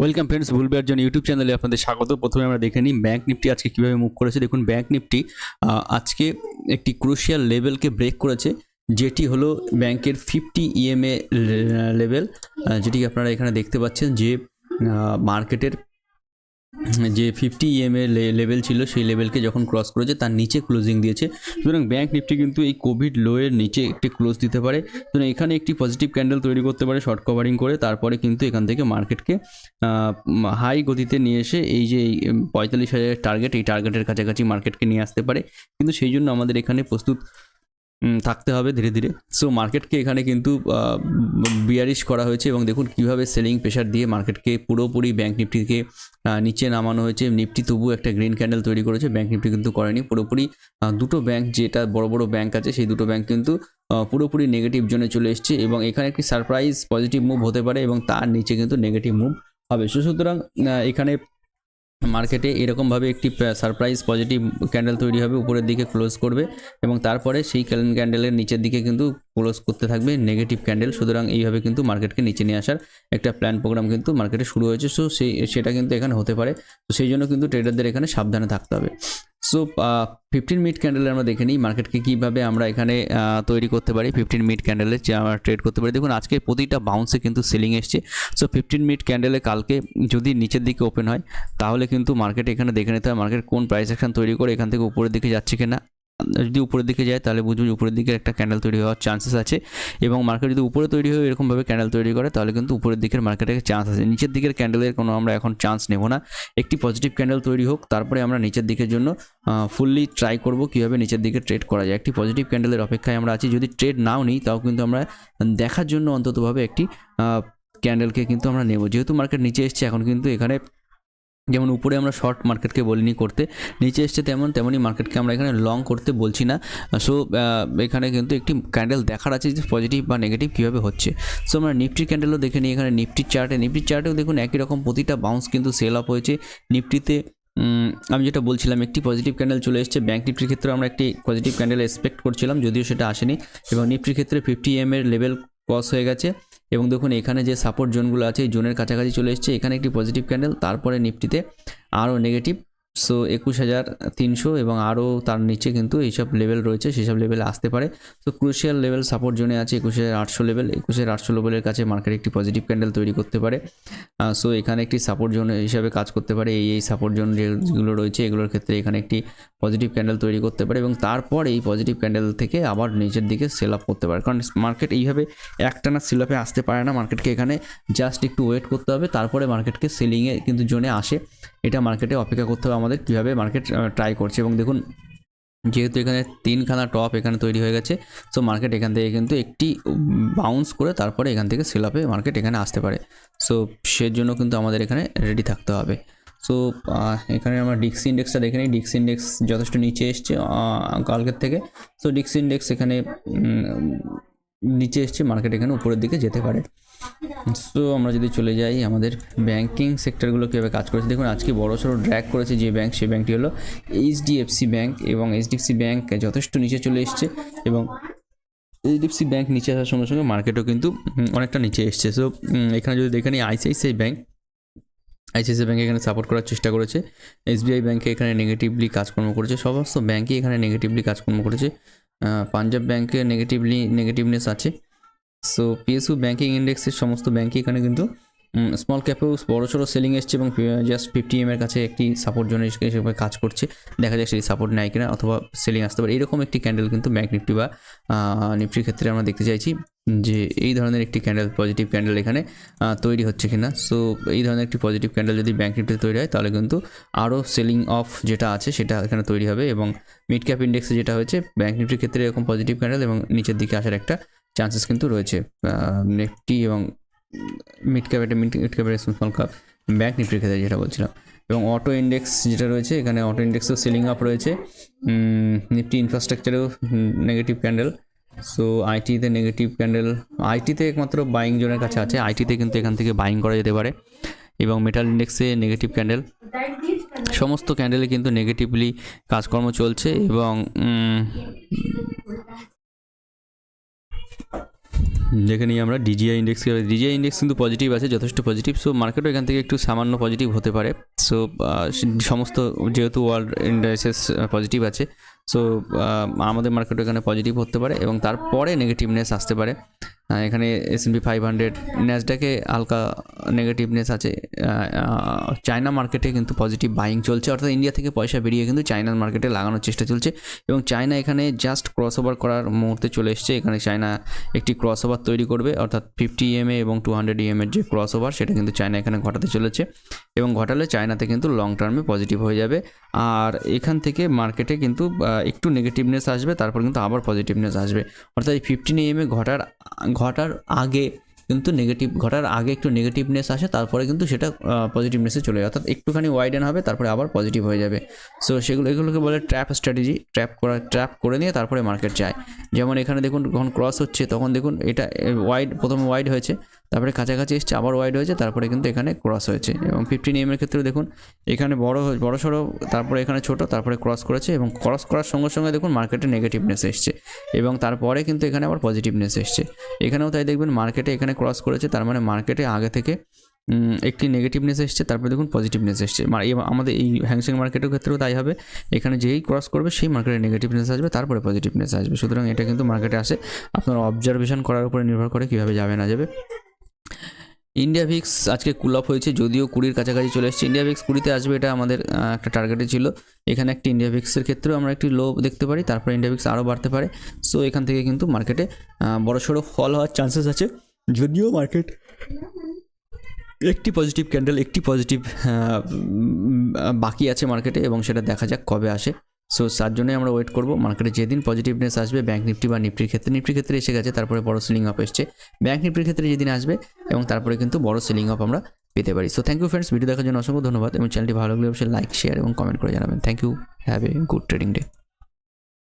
Welcome friends ভুলবার জন্য YouTube চ্যানেলে আপনাদের স্বাগত। প্রথমে আমরা দেখে নিই ব্যাঙ্ক নিফটি আজকে কীভাবে মুভ করেছে। দেখুন ব্যাঙ্ক নিফটি আজকে একটি ক্রুশিয়াল লেভেলকে ব্রেক করেছে, যেটি হলো ব্যাংকের ফিফটি ইএমএ লেভেল যেটি আপনারা এখানে দেখতে পাচ্ছেন যে মার্কেটের যে ফিফটি ইএমএ লেভেল ছিল, সেই লেভেলকে যখন ক্রস করেছে, তার নিচে ক্লোজিং দিয়েছে। সুতরাং ব্যাংক নিফটি কিন্তু এই কোভিড লোয়ের নিচে একটি ক্লোজ দিতে পারে। সুতরাং এখানে একটি পজিটিভ ক্যান্ডেল তৈরি করতে পারে শর্ট কভারিং করে। তারপরে কিন্তু এখান থেকে মার্কেটকে হাই গতিতে নিয়ে এসে এই যে পঁয়তাল্লিশ হাজারের টার্গেট এই টার্গেটের কাছাকাছি মার্কেটকে নিয়ে আসতে পারে। কিন্তু সেই জন্য আমাদের এখানে প্রস্তুত থাকতে হবে ধীরে ধীরে। সো মার্কেটকে এখানে কিন্তু বিয়ারিশ করা হয়েছে এবং দেখুন কীভাবে সেলিং প্রেশার দিয়ে মার্কেটকে পুরোপুরি ব্যাঙ্ক নিফটিকে নিচে নামানো হয়েছে। নিফটি তবু একটা গ্রিন ক্যান্ডেল তৈরি করেছে। ব্যাঙ্ক নিফটি কিন্তু করেনি। পুরোপুরি দুটো ব্যাংক যেটা বড় বড় ব্যাঙ্ক আছে, সেই দুটো ব্যাংক কিন্তু পুরোপুরি নেগেটিভ জোনে চলে এসছে এবং এখানে একটি সারপ্রাইজ পজিটিভ মুভ হতে পারে এবং তার নিচে কিন্তু নেগেটিভ মুভ হবে। সুতরাং এখানে মার্কেটে এরকমভাবে একটি সারপ্রাইজ পজিটিভ ক্যান্ডেল তৈরি হবে, উপরের দিকে ক্লোজ করবে এবং তারপরে সেই ক্যান্ডেলের নিচের দিকে কিন্তু ক্লোজ করতে থাকবে নেগেটিভ ক্যান্ডেল সুতরাং এইভাবে কিন্তু মার্কেটকে নিচে নিয়ে আসার একটা প্ল্যান প্রোগ্রাম কিন্তু মার্কেটে শুরু হয়েছে। সো সেই, সেটা কিন্তু এখানে হতে পারে। তো সেই জন্য কিন্তু ট্রেডারদের এখানে সাবধানে থাকতে হবে। সো ফিফটিন মিনিট ক্যান্ডেলে আমরা দেখে নিই মার্কেটকে কীভাবে আমরা এখানে তৈরি করতে পারি ফিফটিন মিনিট ক্যান্ডেলে আমরা ট্রেড করতে পারি। দেখুন, আজকে প্রতিটা বাউন্সে কিন্তু সেলিং এসছে। সো ফিফটিন মিনিট ক্যান্ডেলে কালকে যদি নিচের দিকে ওপেন হয়, তাহলে কিন্তু মার্কেট এখানে দেখে নিতে হয় মার্কেট কোন প্রাইস অ্যাকশন তৈরি করে এখান থেকে উপরের দিকে যাচ্ছে কিনা। যদি উপরের দিকে যায়, তাহলে বুঝব যে উপরের দিকে একটা ক্যান্ডেল তৈরি হওয়ার চান্সেস আছে। এবং মার্কেট যদি উপরে তৈরি হয়, এরকমভাবে ক্যান্ডেল তৈরি করে, তাহলে কিন্তু উপরের দিকের মার্কেটের চান্স আছে। নিচের দিকের ক্যান্ডেলের কোনো আমরা এখন চান্স নেব না। একটি পজিটিভ ক্যান্ডেল তৈরি হোক, তারপরে আমরা নিচের দিকের জন্য ফুললি ট্রাই করব কীভাবে নিচের দিকে ট্রেড করা যায়। একটি পজিটিভ ক্যান্ডেলের অপেক্ষায় আমরা আছি। যদি ট্রেড নাও নিই, তাও কিন্তু আমরা দেখার জন্য অন্ততভাবে একটি ক্যান্ডেলকে কিন্তু আমরা নেব। যেহেতু মার্কেট নিচে এসছে, এখন কিন্তু এখানে যেমন উপরে আমরা শর্ট মার্কেটকে বলিনি করতে, নিচে এসছে তেমন, তেমনই মার্কেটকে আমরা এখানে লং করতে বলছি না। সো এখানে কিন্তু একটি ক্যান্ডেল দেখার আছে যে পজিটিভ বা নেগেটিভ কীভাবে হচ্ছে। সো আমরা নিফটির ক্যান্ডেলও দেখে নিই এখানে নিফটির চার্টে নিফটির চার্টেও দেখুন একই রকম প্রতিটা বাউন্স কিন্তু সেল আপ হয়েছে। নিফটিতে আমি যেটা বলছিলাম, একটি পজিটিভ ক্যান্ডেল চলে এসেছে। ব্যাঙ্ক নিফটির ক্ষেত্রে আমরা একটি পজিটিভ ক্যান্ডেল এক্সপেক্ট করছিলাম, যদিও সেটা আসেনি। এবং নিফটির ক্ষেত্রে ফিফটি এম এর লেভেল ক্রস হয়ে গেছে। এবং দেখুন এখানে যে সাপোর্ট জোনগুলো আছে, এই জোনের কাছাকাছি চলে এসছে, এখানে একটি পজিটিভ ক্যান্ডেল তারপরে নিফটিতে আরও নেগেটিভ সো একুশ হাজার তিনশো এবং আরও তার নিচে কিন্তু এইসব লেভেল রয়েছে সেসব লেভেলে আসতে পারে। তো ক্রুশিয়াল লেভেল সাপোর্ট জোনে আছে, একুশ হাজার আটশো লেভেল একুশ হাজার আটশো লেভেলের কাছে মার্কেট একটি পজিটিভ ক্যান্ডেল তৈরি করতে পারে। সো এখানে একটি সাপোর্ট জোন হিসাবে কাজ করতে পারে, এই এই সাপোর্ট জোন যেগুলো রয়েছে, এগুলোর ক্ষেত্রে এখানে একটি পজিটিভ ক্যান্ডেল তৈরি করতে পারে এবং তারপর এই পজিটিভ ক্যান্ডেল থেকে আবার নিচের দিকে সেল আপ করতে পারে। কারণ মার্কেট এইভাবে একটানা সেল আপে আসতে পারে না মার্কেটকে এখানে জাস্ট একটু ওয়েট করতে হবে, তারপরে মার্কেটকে সেলিংয়ে কিন্তু জোনে আসে। এটা মার্কেটে অপেক্ষা করতে হবে আমাদের কীভাবে মার্কেট ট্রাই করছে। এবং দেখুন, যেহেতু এখানে তিনখানা টপ এখানে তৈরি হয়ে গেছে সো মার্কেট এখান থেকে কিন্তু একটি বাউন্স করে তারপরে এখান থেকে সেল আপে মার্কেট এখানে আসতে পারে। সো সেজন্য কিন্তু আমাদের এখানে রেডি থাকতে হবে। সো এখানে আমরা ডিক্স ইন্ডেক্সটা দেখে নিই। ডিক্স ইন্ডেক্স যথেষ্ট নিচে এসছে কালকের থেকে। সো ডিক্স ইন্ডেক্স এখানে নিচে এসছে মার্কেট এখানে উপরের দিকে যেতে পারে। সো আমরা যদি চলে যাই আমাদের ব্যাংকিং সেক্টরগুলো কীভাবে কাজ করেছে, দেখুন আজকে বড় সড়ো ড্র্যাক করেছে যে ব্যাংক সেই ব্যাংকটি হলো এইচডিএফসি ব্যাংক এবং এইচডিএফসি ব্যাংক যথেষ্ট নিচে চলে এসছে এবং এইচডিএফসি ব্যাংক নিচে আসার সঙ্গে সঙ্গে মার্কেটও কিন্তু অনেকটা নিচে এসছে। সো এখানে যদি দেখে নিই আইসিআইসিআই ব্যাংক আইসিআইসিআই ব্যাংক এখানে সাপোর্ট করার চেষ্টা করেছে এসবিআই ব্যাংকে এখানে নেগেটিভলি কাজকর্ম করেছে, সমস্ত ব্যাংকই এখানে নেগেটিভলি কাজকর্ম করেছে। পাঞ্জাব ব্যাংকে নেগেটিভলি নেগেটিভনেস আছে। সো পিএসইউ ব্যাঙ্কিং ইন্ডেক্সের সমস্ত ব্যাংকই এখানে কিন্তু স্মল ক্যাপেও বড় সড়ো সেলিং এসছে এবং জাস্ট ফিফটি এম এর কাছে একটি সাপোর্ট জোনে হিসেবে কাজ করছে। দেখা যাক সেই সাপোর্ট নেয় কিনা অথবা সেলিং আসতে পারে। এরকম একটি ক্যান্ডেল কিন্তু ব্যাঙ্ক নিফটি বা নিফটির ক্ষেত্রে আমরা দেখতে চাইছি, যে এই ধরনের একটি ক্যান্ডেল পজিটিভ ক্যান্ডেল এখানে তৈরি হচ্ছে কিনা। সো এই ধরনের একটি পজিটিভ ক্যান্ডেল যদি ব্যাঙ্ক নিফটিতে তৈরি হয়, তাহলে কিন্তু আরও সেলিং অফ যেটা আছে, সেটা এখানে তৈরি হবে এবং মিড ক্যাপ ইন্ডেক্সে যেটা হয়েছে ব্যাঙ্ক নিফটির ক্ষেত্রে এরকম পজিটিভ ক্যান্ডেল এবং নিচের দিকে আসার একটা চান্সেস কিন্তু রয়েছে। নিফটি এবং মিড ক্যাপ একটা মিড ক্যাপের স্মল ক্যাপ ব্যাংক নিফটির ক্ষেত্রে যেটা বলছিলাম। এবং অটো ইন্ডেক্স যেটা রয়েছে, এখানে অটো ইন্ডেক্সও সেলিং আপ রয়েছে। নিফটি ইনফ্রাস্ট্রাকচারেও নেগেটিভ ক্যান্ডেল সো আইটিতে নেগেটিভ ক্যান্ডেল আইটিতে একমাত্র বাইং জোনের কাছে আছে। আইটিতে কিন্তু এখান থেকে বাইং করা যেতে পারে। এবং মেটাল ইন্ডেক্সে নেগেটিভ ক্যান্ডেল সমস্ত ক্যান্ডেলে কিন্তু নেগেটিভলি কাজকর্ম চলছে এবং নিই আমরা ডিজিআই ইন্ডেক্স ডিজিআই ইন্ডেক্স কিন্তু পজিটিভ আছে, যথেষ্ট পজিটিভ সো মার্কেটও এখান থেকে একটু সামান্য পজিটিভ হতে পারে। সো সমস্ত যেহেতু ওয়ার্ল্ড ইন্ডাইসেস পজিটিভ আছে সো আমাদের মার্কেটও এখানে পজিটিভ হতে পারে এবং তারপরে নেগেটিভনেস আসতে পারে। এখানে S and P five hundred ন্যাসডাকে হালকা নেগেটিভনেস আছে। চায়না মার্কেটে কিন্তু পজিটিভ বাইং চলছে। অর্থাৎ ইন্ডিয়া থেকে পয়সা বেরিয়ে কিন্তু চায়নার মার্কেটে লাগানোর চেষ্টা চলছে। এবং চায়না এখানে জাস্ট ক্রস ওভার করার মুহূর্তে চলে এসছে। এখানে চায়না একটি ক্রস ওভার তৈরি করবে। অর্থাৎ ফিফটি ইএমএ এবং টু হান্ড্রেড ইএমের যে ক্রস ওভার সেটা কিন্তু চায়না এখানে ঘটাতে চলেছে। এবং ঘটালে চায়নাতে কিন্তু লং টার্মে পজিটিভ হয়ে যাবে। আর এখান থেকে মার্কেটে কিন্তু একটু নেগেটিভনেস আসবে। তারপর কিন্তু আবার পজিটিভনেস আসবে। অর্থাৎ এই ফিফটিন এএমএ ঘটার ঘটার আগে কিন্তু নেগেটিভ ঘটার আগে একটু নেগেটিভনেস আসে, তারপরে কিন্তু সেটা পজিটিভনেসে চলে যায়। অর্থাৎ একটুখানি ওয়াইডেন হবে, তারপরে আবার পজিটিভ হয়ে যাবে। সো সেগুলো, এগুলোকে বলে ট্র্যাপ স্ট্র্যাটেজি ট্র্যাপ করা ট্র্যাপ করে নিয়ে তারপরে মার্কেট যায়। যেমন এখানে দেখুন, যখন ক্রস হচ্ছে, তখন দেখুন এটা ওয়াইড প্রথমে ওয়াইড হয়েছে। তারপরে কাছাকাছি এসছে, আবার ওয়াইড হয়েছে, তারপরে কিন্তু এখানে ক্রস হয়েছে। এবং ফিফটিন এম এর ক্ষেত্রে দেখুন, এখানে বড় বড় সড়ো, তারপরে এখানে ছোট, তারপরে ক্রস করেছে এবং ক্রস করার সঙ্গে সঙ্গে দেখুন মার্কেটে নেগেটিভনেস এসছে। এবং তারপরে কিন্তু এখানে আবার পজিটিভনেস এসছে। এখানেও তাই দেখবেন মার্কেটে এখানে ক্রস করেছে, তার মানে মার্কেটে আগে থেকে একটি নেগেটিভনেস এসছে, তারপরে দেখুন পজিটিভনেস এসছে। আমাদের এই হ্যাংসিং মার্কেটের ক্ষেত্রেও তাই হবে। এখানে যেই ক্রস করবে, সেই মার্কেটে নেগেটিভনেস আসবে, তারপরে পজিটিভনেস আসবে। সুতরাং এটা কিন্তু মার্কেটে আসে। আপনার অবজারভেশন করার উপরে নির্ভর করে কীভাবে যাবে না যাবে। ইন্ডিয়া ভিক্স আজকে কুল অফ হয়েছে, যদিও কুড়ির কাছাকাছি চলে এসেছে। ইন্ডিয়া ভিক্স কুড়িতে আসবে এটা আমাদের একটা টার্গেটে ছিল। এখানে একটি ইন্ডিয়া ভিক্সের ক্ষেত্রেও আমরা একটি লো দেখতে পারি, তারপরে ইন্ডিয়া ভিক্স আরও বাড়তে পারে। সো এখান থেকে কিন্তু মার্কেটে বড় সড়ো ফল হওয়ার চান্সেস আছে। যদিও মার্কেট একটি পজিটিভ ক্যান্ডেল একটি পজিটিভ বাকি আছে মার্কেটে এবং সেটা দেখা যাক কবে আসে। সো তার জন্যই আমরা ওয়েট করব। মার্কেটে যেদিন পজিটিভনেস আসবে ব্যাঙ্ক নিফটি বা নিফটির ক্ষেত্রে নিফটির ক্ষেত্রে এসে গেছে, তারপরে বড় সিলিং অফ এসছে। ব্যাঙ্ক নিফটির ক্ষেত্রে যেদিন আসবে এবং তারপরে কিন্তু বড় সিলিং অফ আমরা পেতে পারি। So thank you friends video দেখার জন্য অসংখ্য ধন্যবাদ এবং চ্যানেলটি ভালো লাগলে অবশ্যই লাইক শেয়ার এবং কমেন্ট করে জানাবেন। Thank you have a good trading day